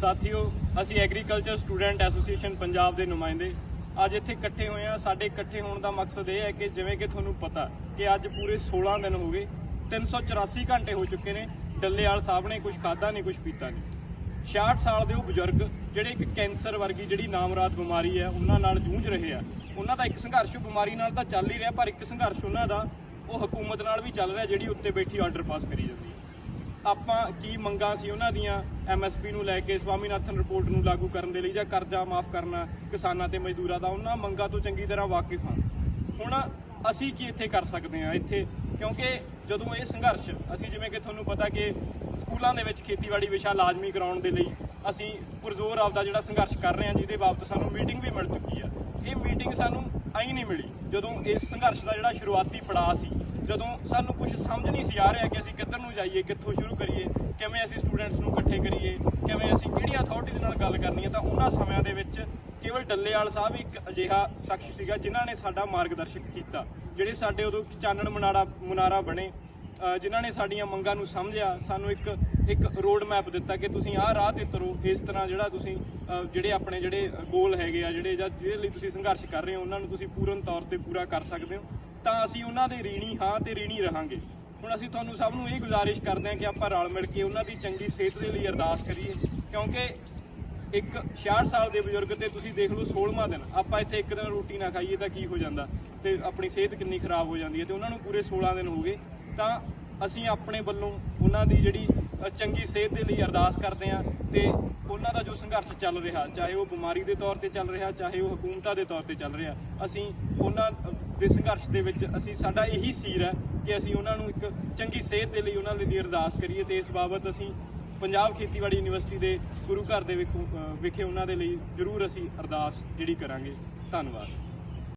ਸਾਥੀਓ, ਅਸੀਂ agriculture student association Punjab ਦੇ ਨੁਮਾਇੰਦੇ। ਅੱਜ ਇੱਥੇ ਇਕੱਠੇ ਹੋਏ ਆ ਸਾਡੇ ਇਕੱਠੇ ਹੋਣ ਦਾ ਮਕਸਦ ਇਹ ਹੈ ਕਿ ਜਿਵੇਂ ਕਿ ਤੁਹਾਨੂੰ ਪਤਾ ਕਿ ਅੱਜ ਪੂਰੇ 16 ਦਿਨ ਹੋ ਗਏ 384 ਘੰਟੇ ਹੋ ਚੁੱਕੇ ਨੇ। ਡੱਲੇਵਾਲ ਸਾਹਿਬ ਨੇ ਕੁਝ ਖਾਦਾ ਨਹੀਂ ਕੁਝ ਪੀਤਾ ਨਹੀਂ। 66 ਸਾਲ ਦੇ ਉਹ ਬਜ਼ੁਰਗ, ਜਿਹੜੇ ਇੱਕ ਕੈਂਸਰ ਵਰਗੀ ਜਿਹੜੀ ਨਾਮਰਾਦ ਬਿਮਾਰੀ ਹੈ, ਉਹਨਾਂ ਨਾਲ ਜੂਝ ਰਹੇ ਆ। ਉਹਨਾਂ ਦਾ ਇੱਕ ਸੰਘਰਸ਼ ਬਿਮਾਰੀ ਨਾਲ ਤਾਂ ਚੱਲ ਹੀ ਰਿਹਾ, ਪਰ ਇੱਕ ਸੰਘਰਸ਼ ਉਹਨਾਂ ਦਾ, ਉਹ ਹਕੂਮਤ ਨਾਲ ਵੀ ਚੱਲ ਰਿਹਾ, ਜਿਹੜੀ ਉੱਤੇ ਬੈਠੀ ਆਰਡਰ ਪਾਸ ਕਰੀ ਜਾਂਦੀ ਹੈ। ਆਪਾਂ ਕੀ ਮੰਗਾਂ ਸੀ ਉਹਨਾਂ ਦੀਆਂ ਐਮਐਸਪੀ ਨੂੰ ਲੈ ਕੇ, ਸਵਾਮੀਨਾਥਨ ਰਿਪੋਰਟ ਨੂੰ ਲਾਗੂ ਕਰਨ ਦੇ ਲਈ ਜਾਂ ਕਰਜ਼ਾ ਮਾਫ ਕਰਨਾ, ਕਿਸਾਨਾਂ ਤੇ ਮਜ਼ਦੂਰਾਂ ਦਾ, ਉਹਨਾਂ ਮੰਗਾਂ ਤੋਂ ਚੰਗੀ ਤਰ੍ਹਾਂ ਵਾਕਿਫ ਹਾਂ। ਹੁਣ ਅਸੀਂ ਕੀ ਇੱਥੇ ਕਰ ਸਕਦੇ ਹਾਂ ਇੱਥੇ? ਕਿਉਂਕਿ ਜਦੋਂ ਇਹ ਸੰਘਰਸ਼, ਅਸੀਂ ਜਿਵੇਂ ਕਿ ਤੁਹਾਨੂੰ ਪਤਾ ਕਿ ਸਕੂਲਾਂ ਦੇ ਵਿੱਚ ਖੇਤੀਬਾੜੀ ਵਿਸ਼ਾ ਲਾਜ਼ਮੀ ਕਰਾਉਣ ਦੇ ਲਈ ਅਸੀਂ ਪੁਰਜ਼ੋਰ ਆਪਦਾ ਜਿਹੜਾ ਸੰਘਰਸ਼ ਕਰ ਰਹੇ ਹਾਂ, ਜਿਹਦੇ ਬਾਬਤ ਸਾਨੂੰ ਮੀਟਿੰਗ ਵੀ ਮਿਲ ਚੁੱਕੀ ਆ। ਇਹ ਮੀਟਿੰਗ ਸਾਨੂੰ ਆਈ ਨਹੀਂ ਮਿਲੀ ਜਦੋਂ ਇਸ ਸੰਘਰਸ਼ ਦਾ ਜਿਹੜਾ ਸ਼ੁਰੂਆਤੀ ਪੜਾਅ ਸੀ। ਜਦੋਂ ਸਾਨੂੰ ਕੁਝ ਸਮਝ ਨਹੀਂ ਸੀ ਆ ਰਿਹਾ ਕਿ ਅਸੀਂ ਕਿੱਧਰ ਨੂੰ ਜਾਈਏ, ਕਿੱਥੋਂ ਸ਼ੁਰੂ ਕਰੀਏ, ਕਿਵੇਂ ਅਸੀਂ ਸਟੂਡੈਂਟਸ ਨੂੰ ਇਕੱਠੇ ਕਰੀਏ, ਕਿਵੇਂ ਅਸੀਂ ਕਿਹੜੀਆਂ ਅਥਾਰਟੀਜ਼ ਨਾਲ ਗੱਲ ਕਰਨੀ ਹੈ, ਤਾਂ ਉਹਨਾਂ ਸਮਿਆਂ ਦੇ ਵਿੱਚ ਕੇਵਲ ਡੱਲੇਵਾਲ ਸਾਹਿਬ ਇੱਕ ਅਜਿਹਾ ਸ਼ਖਸ ਸੀਗਾ ਜਿਨ੍ਹਾਂ ਨੇ ਸਾਡਾ ਮਾਰਗਦਰਸ਼ਕ ਕੀਤਾ, ਜਿਹੜੇ ਸਾਡੇ ਉਦੋਂ ਚਾਨਣ ਮਨਾਰਾ, ਮੁਨਾਰਾ ਬਣੇ ਜਿਨ੍ਹਾਂ ਨੇ ਸਾਡੀਆਂ ਮੰਗਾਂ ਨੂੰ ਸਮਝਿਆ, ਸਾਨੂੰ ਇੱਕ ਇੱਕ ਰੋਡ ਮੈਪ ਦਿੱਤਾ ਕਿ ਤੁਸੀਂ ਆਹ ਰਾਹ ਤੇ ਤਰੋ, ਇਸ ਤਰ੍ਹਾਂ ਜਿਹੜਾ ਤੁਸੀਂ ਜਿਹੜੇ ਆਪਣੇ ਜਿਹੜੇ ਗੋਲ ਹੈਗੇ ਆ, ਜਿਹੜੇ ਜਾਂ ਜਿਹਦੇ ਲਈ ਤੁਸੀਂ ਸੰਘਰਸ਼ ਕਰ ਰਹੇ ਹੋ, ਉਹਨਾਂ ਨੂੰ ਤੁਸੀਂ ਪੂਰਨ ਤੌਰ ਤੇ ਪੂਰਾ ਕਰ ਸਕਦੇ ਹੋ। ਤਾਂ ਅਸੀਂ ਉਹਨਾਂ ਦੇ ਰੀਣੀ ਹਾਂ ਤੇ ਰੀਣੀ ਰਹਾਂਗੇ। ਹੁਣ ਅਸੀਂ ਤੁਹਾਨੂੰ ਸਭ ਨੂੰ ਇਹ ਗੁਜ਼ਾਰਿਸ਼ ਕਰਦੇ ਹਾਂ ਕਿ ਆਪਾਂ ਰਲ ਮਿਲ ਕੇ ਉਹਨਾਂ ਦੀ ਚੰਗੀ ਸਿਹਤ ਦੇ ਲਈ ਅਰਦਾਸ ਕਰੀਏ। ਕਿਉਂਕਿ ਇੱਕ 66 ਸਾਲ ਦੇ ਬਜ਼ੁਰਗ ਤੇ ਤੁਸੀਂ ਦੇਖ ਲਓ 16ਵਾਂ ਦਿਨ, ਆਪਾਂ ਇੱਥੇ ਇੱਕ ਦਿਨ ਰੋਟੀ ਨਾ ਖਾਈਏ ਤਾਂ ਕੀ ਹੋ ਜਾਂਦਾ ਤੇ ਆਪਣੀ ਸਿਹਤ ਕਿੰਨੀ ਖਰਾਬ ਹੋ ਜਾਂਦੀ ਹੈ ਤੇ ਉਹਨਾਂ ਨੂੰ ਪੂਰੇ 16 ਦਿਨ ਹੋ ਗਏ। ਤਾਂ ਅਸੀਂ ਆਪਣੇ ਵੱਲੋਂ ਉਹਨਾਂ ਦੀ ਜਿਹੜੀ ਚੰਗੀ ਸਿਹਤ ਦੇ ਲਈ ਅਰਦਾਸ ਕਰਦੇ ਹਾਂ ਤੇ ਉਹਨਾਂ ਦਾ ਜੋ ਸੰਘਰਸ਼ ਚੱਲ ਰਿਹਾ ਚਾਹੇ ਉਹ ਬਿਮਾਰੀ ਦੇ ਤੌਰ ਤੇ ਚੱਲ ਰਿਹਾ ਚਾਹੇ ਉਹ ਹਕੂਮਤਾਂ ਦੇ ਤੌਰ ਤੇ ਚੱਲ ਰਿਹਾ ਅਸੀਂ ਉਹਨਾਂ ਦੇ ਸੰਘਰਸ਼ ਦੇ ਵਿੱਚ ਅਸੀਂ ਸਾਡਾ ਇਹੀ ਸੀਰ ਹੈ ਕਿ ਅਸੀਂ ਉਹਨਾਂ ਨੂੰ ਇੱਕ ਚੰਗੀ ਸਿਹਤ ਦੇ ਲਈ ਉਹਨਾਂ ਲਈ ਅਰਦਾਸ ਕਰੀਏ ਤੇ ਇਸ ਬਾਬਤ ਅਸੀਂ ਪੰਜਾਬ ਖੇਤੀਬਾੜੀ ਯੂਨੀਵਰਸਿਟੀ ਦੇ ਗੁਰੂ ਘਰ ਦੇ ਵਿਖੋਂ, ਵਿਖੇ ਉਹਨਾਂ ਦੇ ਲਈ ਜ਼ਰੂਰ ਅਸੀਂ ਅਰਦਾਸ ਜਿਹੜੀ ਕਰਾਂਗੇ। ਧੰਨਵਾਦ।